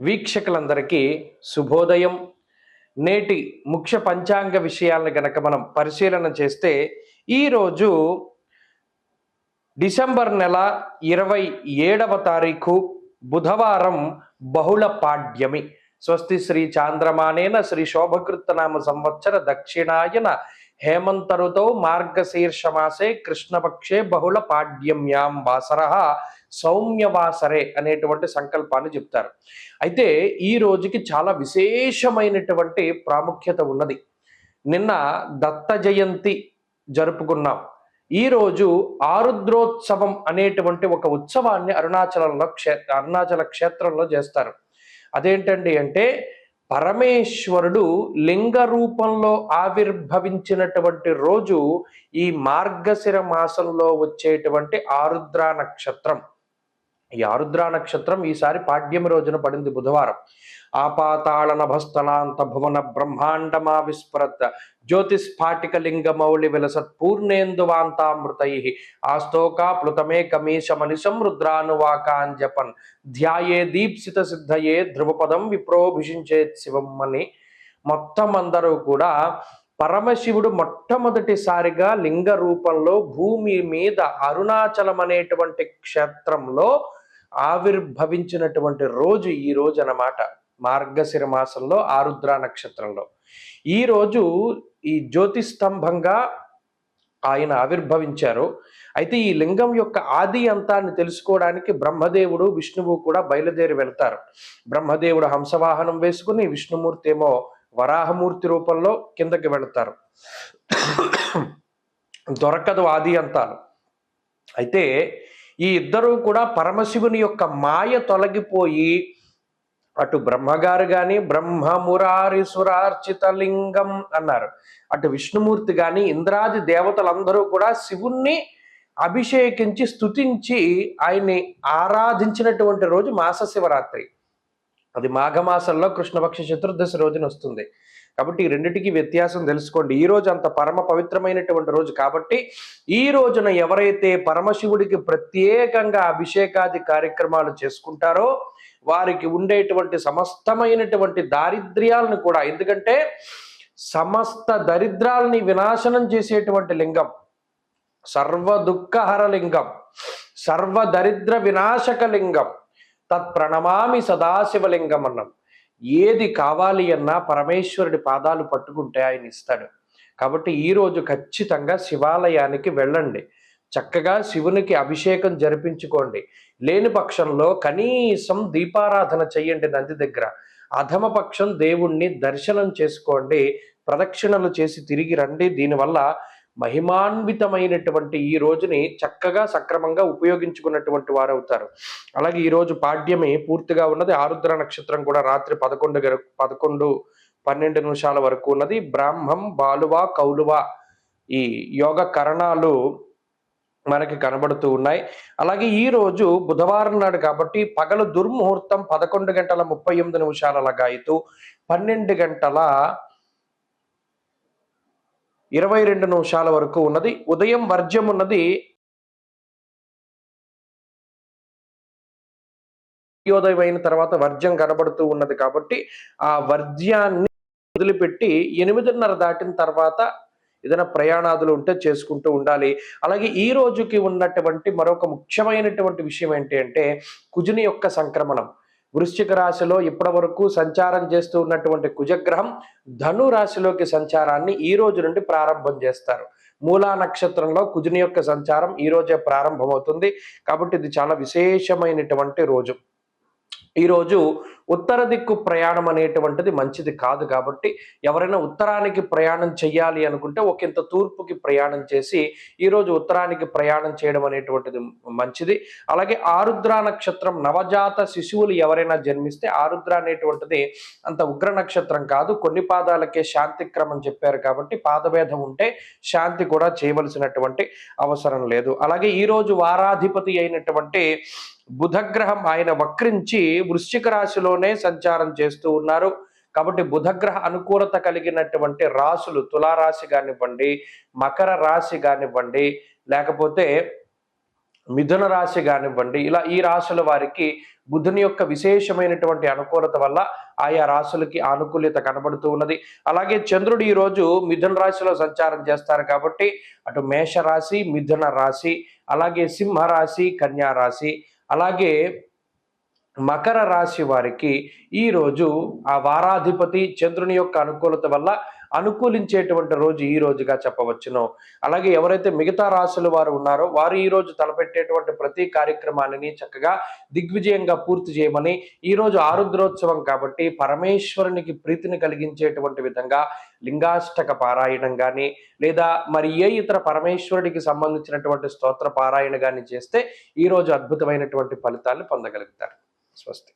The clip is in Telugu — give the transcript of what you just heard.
వీక్షకులందరికీ శుభోదయం. నేటి ముఖ్య పంచాంగ విషయాలను గనక మనం పరిశీలన చేస్తే ఈరోజు డిసెంబర్ నెల ఇరవై ఏడవ తారీఖు బుధవారం బహుళ పాడ్యమి. స్వస్తి శ్రీ చాంద్రమానేన శ్రీ శోభకృత్తనామ సంవత్సర దక్షిణాయన హేమంతరుతో మార్గశీర్షమాసే కృష్ణపక్షే బహుళ పాడ్యమ్యాం వాసర సౌమ్యవాసరే అనేటువంటి సంకల్పాన్ని చెప్తారు. అయితే ఈ రోజుకి చాలా విశేషమైనటువంటి ప్రాముఖ్యత ఉన్నది. నిన్న దత్త జయంతి జరుపుకున్నాం. ఈ రోజు ఆరుద్రోత్సవం అనేటువంటి ఒక ఉత్సవాన్ని అరుణాచలంలో క్షే అరుణాచల క్షేత్రంలో చేస్తారు. అదేంటండి అంటే పరమేశ్వరుడు లింగ రూపంలో ఆవిర్భవించినటువంటి రోజు ఈ మార్గశిర మాసంలో వచ్చేటువంటి ఆరుద్ర నక్షత్రం. ఈ ఆరుద్ర నక్షత్రం ఈసారి పాడ్యమి రోజున పడింది బుధవారం. ఆపాతాళ నభస్థలాంత భువన బ్రహ్మాండమా విస్ఫురత్. జ్యోతిస్ఫాటిక లింగ మౌళి విలసత్ పూర్ణేందువాంతామృతై ఆస్తోకా ప్లుతమే కమీశమనిశం రుద్రానువాకాంజపన్ ధ్యాయే దీప్సిత సిద్ధయే ధ్రువపదం విప్రోభిషించేత్ శివం అని మొత్తం అందరూ కూడా పరమశివుడు మొట్టమొదటిసారిగా లింగ రూపంలో భూమి మీద అరుణాచలం అనేటువంటి క్షేత్రంలో ఆవిర్భవించినటువంటి రోజు ఈ రోజు అన్నమాట. మార్గశిర మాసంలో ఆరుద్ర నక్షత్రంలో. ఈ రోజు ఈ జ్యోతిస్తంభంగా ఆయన ఆవిర్భవించారు. అయితే ఈ లింగం యొక్క ఆది అంతాన్ని తెలుసుకోవడానికి బ్రహ్మదేవుడు విష్ణువు కూడా బయలుదేరి వెళ్తారు. బ్రహ్మదేవుడు హంసవాహనం వేసుకుని విష్ణుమూర్తి ఏమో వరాహమూర్తి రూపంలో కిందకి వెళతారు. దొరకదు ఆది అంతాలు అయితే ఈ ఇద్దరూ కూడా పరమశివుని యొక్క మాయ తొలగిపోయి అటు బ్రహ్మగారు గాని బ్రహ్మమురారి సురార్చిత లింగం అన్నారు. అటు విష్ణుమూర్తి గాని ఇంద్రాది దేవతలందరూ కూడా శివుణ్ణి అభిషేకించి స్తుతించి ఆయన్ని ఆరాధించినటువంటి రోజు మాస శివరాత్రి. అది మాఘమాసంలో కృష్ణపక్ష చతుర్దశి రోజున వస్తుంది. కాబట్టి ఈ రెండిటికి వ్యత్యాసం తెలుసుకోండి. ఈ రోజు అంత పరమ పవిత్రమైనటువంటి రోజు కాబట్టి ఈ రోజున ఎవరైతే పరమశివుడికి ప్రత్యేకంగా అభిషేకాది కార్యక్రమాలు చేసుకుంటారో వారికి ఉండేటువంటి సమస్తమైనటువంటి దారిద్ర్యాలను కూడా ఎందుకంటే సమస్త దరిద్రాలని వినాశనం చేసేటువంటి లింగం సర్వ దుఃఖహర లింగం సర్వ దరిద్ర వినాశక లింగం తత్ ప్రణమామి సదాశివలింగం అన్నాం. ఏది కావాలి అన్నా పరమేశ్వరుడి పాదాలు పట్టుకుంటే ఆయన ఇస్తాడు. కాబట్టి ఈరోజు ఖచ్చితంగా శివాలయానికి వెళ్ళండి. చక్కగా శివునికి అభిషేకం జరిపించుకోండి. లేని పక్షంలో కనీసం దీపారాధన చెయ్యండి నంది దగ్గర. అధమ పక్షం దేవుణ్ణి దర్శనం చేసుకోండి. ప్రదక్షిణలు చేసి తిరిగి రండి. దీనివల్ల మహిమాన్వితమైనటువంటి ఈ రోజుని చక్కగా సక్రమంగా ఉపయోగించుకున్నటువంటి వారు అవుతారు అలాగే ఈరోజు పాడ్యమే పూర్తిగా ఉన్నది. ఆరుద్ర నక్షత్రం కూడా రాత్రి పదకొండు పదకొండు పన్నెండు నిమిషాల వరకు ఉన్నది. బ్రాహ్మం బాలువ కౌలువ ఈ యోగ కరణాలు మనకి కనబడుతూ ఉన్నాయి. అలాగే ఈ రోజు బుధవారం నాడు కాబట్టి పగలు దుర్ముహూర్తం పదకొండు గంటల ముప్పై ఎనిమిది నిమిషాల లగాయితూ పన్నెండు గంటల ఇరవై రెండు నిమిషాల వరకు ఉన్నది. ఉదయం వర్జ్యం ఉన్నది. సూర్యోదయం అయిన తర్వాత వర్జ్యం కనబడుతూ ఉన్నది కాబట్టి ఆ వర్జ్యాన్ని వదిలిపెట్టి ఎనిమిదిన్నర దాటిన తర్వాత ఏదైనా ప్రయాణాదులు ఉంటే చేసుకుంటూ ఉండాలి. అలాగే ఈ రోజుకి ఉన్నటువంటి మరొక ముఖ్యమైనటువంటి విషయం ఏంటి అంటే కుజుని యొక్క సంక్రమణం. వృశ్చిక రాశిలో ఇప్పటి వరకు సంచారం చేస్తూ ఉన్నటువంటి కుజగ్రహం ధను రాశిలోకి సంచారాన్ని ఈ రోజు నుండి ప్రారంభం చేస్తారు. మూలా నక్షత్రంలో కుజుని యొక్క సంచారం ఈ రోజే ప్రారంభమవుతుంది. కాబట్టి ఇది చాలా విశేషమైనటువంటి రోజు. ఈరోజు ఉత్తర దిక్కు ప్రయాణం అనేటువంటిది మంచిది కాదు కాబట్టి ఎవరైనా ఉత్తరానికి ప్రయాణం చేయాలి అనుకుంటే ఒకంత తూర్పుకి ప్రయాణం చేసి ఈరోజు ఉత్తరానికి ప్రయాణం చేయడం అనేటువంటిది మంచిది. అలాగే ఆరుద్ర నక్షత్రం నవజాత శిశువులు ఎవరైనా జన్మిస్తే ఆరుద్ర అనేటువంటిది అంత ఉగ్ర నక్షత్రం కాదు. కొన్ని పాదాలకే శాంతి క్రమం చెప్పారు కాబట్టి పాదభేదం ఉంటే శాంతి కూడా చేయవలసినటువంటి అవసరం లేదు. అలాగే ఈరోజు వారాధిపతి అయినటువంటి బుధగ్రహం ఆయన వక్రించి వృశ్చిక రాశిలోనే సంచారం చేస్తూ ఉన్నారు. కాబట్టి బుధగ్రహ అనుకూలత కలిగినటువంటి రాశులు తులారాశి కానివ్వండి మకర రాశి కానివ్వండి లేకపోతే మిథున రాశి కానివ్వండి ఇలా ఈ రాశుల వారికి బుధుని యొక్క విశేషమైనటువంటి అనుకూలత వల్ల ఆయా రాశులకి ఆనుకూల్యత కనబడుతూ ఉన్నది. అలాగే చంద్రుడు ఈ రోజు మిథున రాశిలో సంచారం చేస్తారు కాబట్టి అటు మేష రాశి మిథున రాశి అలాగే సింహ రాశి కన్యా రాశి అలాగే మకర రాశి వారికి ఈరోజు ఆ వారాధిపతి చంద్రుని యొక్క అనుకూలత వల్ల అనుకూలించేటువంటి రోజు ఈ రోజుగా చెప్పవచ్చును. అలాగే ఎవరైతే మిగతా రాశుల వారు ఉన్నారో వారు ఈ రోజు తలపెట్టేటువంటి ప్రతి కార్యక్రమాన్ని చక్కగా దిగ్విజయంగా పూర్తి చేయమని ఈ రోజు ఆరుద్రోత్సవం కాబట్టి పరమేశ్వరునికి ప్రీతిని కలిగించేటువంటి విధంగా లింగాష్టక పారాయణం కానీ లేదా మరి ఏ ఇతర పరమేశ్వరుడికి సంబంధించినటువంటి స్తోత్ర పారాయణ కానీ చేస్తే ఈ రోజు అద్భుతమైనటువంటి ఫలితాన్ని పొందగలుగుతారు. స్వస్తి.